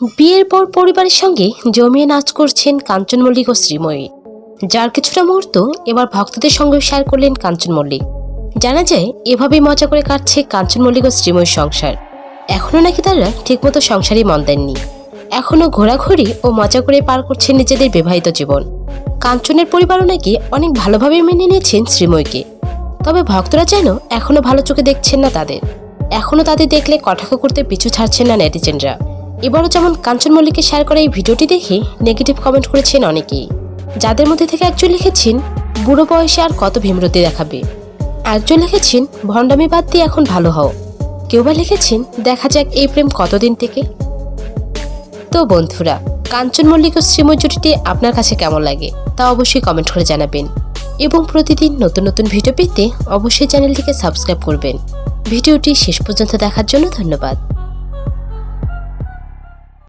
বিয়ের পর পরিবারের সঙ্গে জমিয়ে নাচ করছেন কাঞ্চন মল্লিক ও শ্রীময়ী। যার কিছুটা মুহূর্ত এবার ভক্তদের সঙ্গেও শেয়ার করলেন কাঞ্চন মল্লিক। জানা যায়, এভাবেই মজা করে কাটছে কাঞ্চন মল্লিক ও শ্রীময়ীর সংসার। এখনও নাকি তারা ঠিকমতো সংসারই মন দেননি। এখনও ঘোরাঘুরি ও মজা করে পার করছেন নিজেদের বিবাহিত জীবন। কাঞ্চনের পরিবারও নাকি অনেক ভালোভাবে মেনে নিয়েছেন শ্রীময়ীকে। তবে ভক্তরা যেন এখনও ভালো চোখে দেখছেন না তাদের। এখনও তাদের দেখলে কটাক্ষ করতে পিছু ছাড়ছেন না নেটিজেনরা। এবারও যেমন কাঞ্চন মল্লিককে শেয়ার করা এই ভিডিওটি দেখে নেগেটিভ কমেন্ট করেছেন অনেকেই। যাদের মধ্যে থেকে একজন লিখেছেন, বুড়ো বয়সে আর কত ভীমরতি দেখাবে? একজন লিখেছেন, ভণ্ডামি বাদ দিয়ে এখন ভালো হও। কেউ বা লিখেছেন, দেখা যাক এই প্রেম কতদিন থেকে তো বন্ধুরা, কাঞ্চন মল্লিক ও শ্রীময় জুটিটি আপনার কাছে কেমন লাগে তা অবশ্যই কমেন্ট করে জানাবেন। এবং প্রতিদিন নতুন নতুন ভিডিও পেতে অবশ্যই চ্যানেলটিকে সাবস্ক্রাইব করবেন। ভিডিওটি শেষ পর্যন্ত দেখার জন্য ধন্যবাদ।